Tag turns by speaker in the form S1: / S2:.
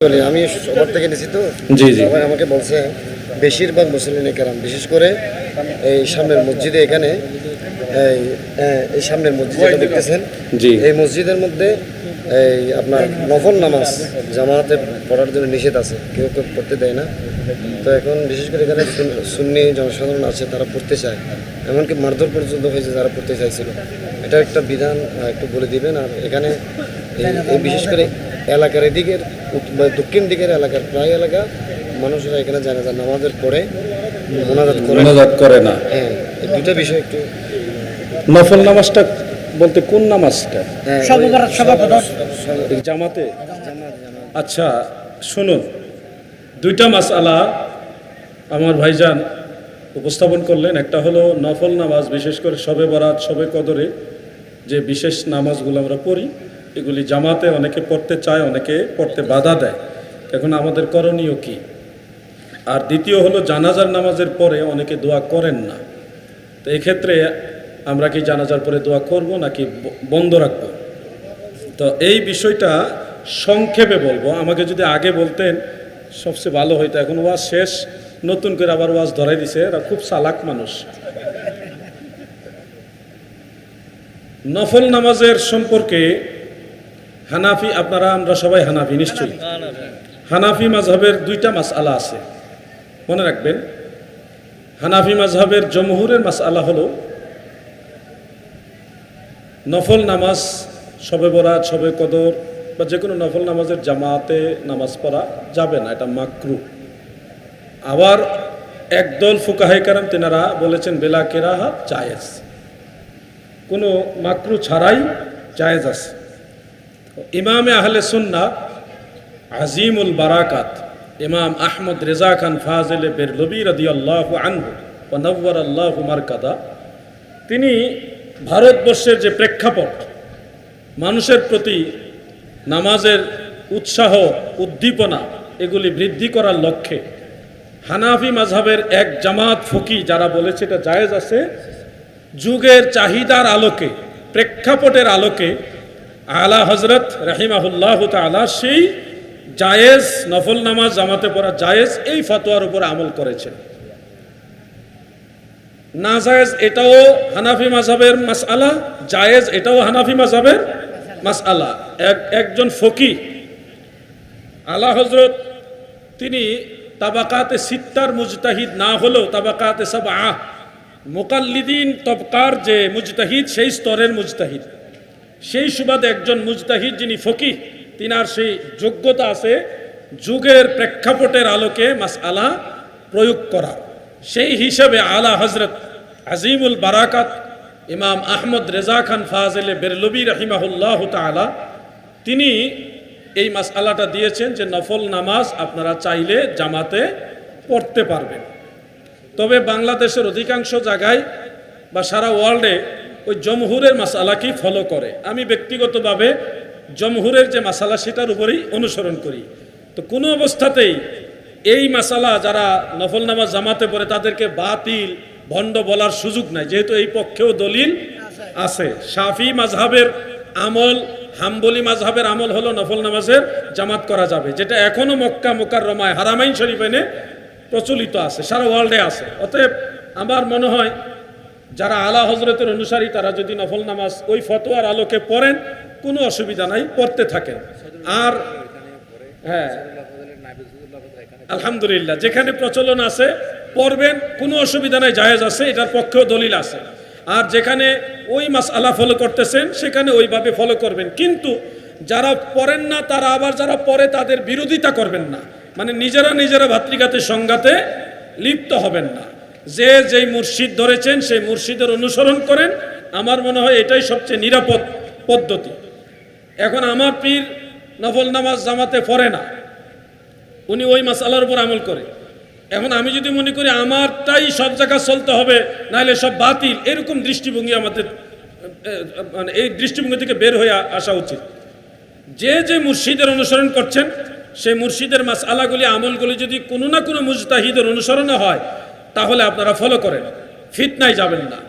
S1: বলি আমি সবার থেকে নিছি তো।
S2: জি, জি।
S1: সবাই আমাকে বলছে বেশিরভাগ মুসলিম কেরাম বিশেষ করে এই সামনের মসজিদে এখানে এই এই সামনের মসজিদ যেটা দেখতেছেন
S2: জি।
S1: এই মসজিদের মধ্যে এই আপনার নফল নামাজ জামাতে পড়ার জন্য নিষেধ আছে কেউ কেউ পড়তে দেয় না। তো এখন বিশেষ করে এখানে সুন- সুন্নি জনসাধারণ আছে তারা পড়তে চায়। এমনকি মারধর পর্যন্ত হয়েছে যারা পড়তে চাইছিল। এটা একটা বিধান একটু বলে দিবেন। আর এখানে বিশেষ করে এলাকার এদিকের দক্ষিণ দিকের এলাকার প্রায় এলাকা মানুষরা এখানে জানা যায় নামাজের পরে মোনাজাত করে।
S2: মোনাজাত করে না।
S1: হ্যাঁ দুটা বিষয় একটু
S2: নফল নামাজটা বলতে কোন নামাজটা?
S1: হ্যাঁ,
S2: জামাতে? আচ্ছা শুনুন। দুইটা মাসআলা আমার ভাইজান উপস্থাপন করলেন। একটা হলো নফল নামাজ বিশেষ করে সবে বরাত সবে কদরে যে বিশেষ নামাজগুলো আমরা পড়ি। এগুলি জামাতে অনেকে পড়তে চায়, অনেকে পড়তে বাধা দেয়। এখন আমাদের করণীয় কি? আর দ্বিতীয় হলো, জানাজার নামাজের পরে অনেকে দোয়া করেন না। তো এক্ষেত্রে আমরা কি জানাজার পরে দোয়া করব নাকি বন্ধ রাখব? তো এই বিষয়টা সংক্ষেপে বলব। আমাকে যদি আগে বলতেন, সবচেয়ে ভালো হইতো। এখন ওয়াজ শেষ, নতুন করে আবার ওয়াজ ধরাই দিছে। এরা খুব চালাক মানুষ। নফল নামাজের সম্পর্কে হানাফি, আপনারা, আমরা সবাই হানাফি, নিশ্চয়ই। হানাফি মাঝহের দুইটা মাস আলা আছে। মনে রাখবেন, হানাফি মাঝহের জমহুরের মাসআলা হল নফল নামাজ, সবে বরাত, সবে কদর বা যে কোনো নফল নামাজের জামাতে নামাজ পড়া যাবে না, এটা মাকরু। আবার একদল ফুকাহে কারাম তেনারা বলেছেন, বেলা কেরাহা জায়েজ। কোনো মাকরু ছাড়াই জায়েজ আছে। ইমামে আহলে সুন্না আজিমুল বারাকাত ইমাম আহমদ রেজা খান ফাজেলে বেরলবি রদি আল্লাহ আনহু ও নব্বর আল্লাহ মারকাদা, তিনি ভারতবর্ষের যে প্রেক্ষাপট, মানুষের প্রতি নামাজের উৎসাহ, উদ্দীপনা, এগুলি বৃদ্ধি করার লক্ষ্যে হানাফি মাঝহাবের এক জামাত ফকি যারা বলেছে এটা জায়েজ আছে, যুগের চাহিদার আলোকে, প্রেক্ষাপটের আলোকে আলা হজরত রাহিমাহুল্লাহ তালা সেই জায়েজ নফল নামাজ জামাতে পড়া জায়েজ এই ফতোয়ার উপর আমল করেছেন। না জায়েজ এটাও হানাফি মাঝাবের মাসআলা, জায়েজ এটাও হানাফি মাঝাবের মাসআলা। এক, একজন ফকি, আলা হজরত তিনি তাবাকাতে সিত্তার মুজতাহিদ, না হলেও তাবাকাতে সব আহ মোকাল্লিদিন তবকার যে মুজতাহিদ, সেই স্তরের মুজতাহিদ। সেই সুবাদে একজন মুজতাহিদ যিনি ফকি তিনার সেই যোগ্যতা আছে যুগের প্রেক্ষাপটের আলোকে মাসআলা প্রয়োগ করা। সেই হিসেবে আলা হজরত আজিমুল বারাকাত, ইমাম আহমদ রেজা খান ফাজেলে বেরলবি রহিমাহুল্লাহ তালা তিনি এই মাসআলাটা দিয়েছেন যে নফল নামাজ আপনারা চাইলে জামাতে পড়তে পারবেন। তবে বাংলাদেশের অধিকাংশ জায়গায় বা সারা ওয়ার্ল্ডে ওই জমহুরের মাসালাকেই ফলো করে। আমি ব্যক্তিগতভাবে জমহুরের যে মাসালা সেটার উপরেই অনুসরণ করি। তো কোনো অবস্থাতেই এই মাসালা যারা নফল নামাজ জামাতে পড়ে, তাদেরকে বাতিল, ভণ্ড বলার সুযোগ নাই। যেহেতু এই পক্ষেও দলিল আছে। শাফি মাঝহাবের আমল, হাম্বলি মাঝহাবের আমল হলো নফল নামাজের জামাত করা যাবে, যেটা এখনও মক্কা মোকার রমায় হারামাইন শরীফেনে প্রচলিত আছে, সারা ওয়ার্ল্ডে আছে। অতএব আমার মনে হয় যারা আলা হজরতের অনুসারী, তারা যদি নফল নামাজ ওই ফতোয়ার আলোকে পড়েন, কোনো অসুবিধা নাই, পড়তে থাকেন। আর হ্যাঁ আলহামদুলিল্লাহ, যেখানে প্রচলন আছে, পড়বেন, কোনো অসুবিধা নাই, জায়েজ আছে, এটার পক্ষেও দলিল আছে। আর যেখানে ওই মাস আলা ফলো করতেছেন, সেখানে ওইভাবে ফলো করবেন। কিন্তু যারা পড়েন না, তারা আবার যারা পড়ে, তাদের বিরোধিতা করবেন না। মানে নিজেরা নিজেরা ভাতৃঘাতের সংঘাতে লিপ্ত হবেন না। যে যেই মুর্শিদ ধরেছেন, সেই মুর্শিদের অনুসরণ করেন। আমার মনে হয় এটাই সবচেয়ে নিরাপদ পদ্ধতি। এখন আমার পীর নফল নামাজ জামাতে পড়ে না। উনি ওই মাসালার উপর আমল করে। এখন আমি যদি মনে করি আমারটাই সব জায়গা চলতে হবে, নাহলে সব বাতিল। এরকম দৃষ্টিভঙ্গি আমাদের মানে এই দৃষ্টিভঙ্গি থেকে বের হয়ে আসা উচিত। যে যে মুর্শিদের অনুসরণ করছেন, সেই মুর্শিদের মাস আলাগুলি আমলগুলি যদি কোনো না কোনো মুজতাহিদের অনুসরণে হয় তাহলে আপনারা ফলো করেন। ফিতনায় যাবেন না।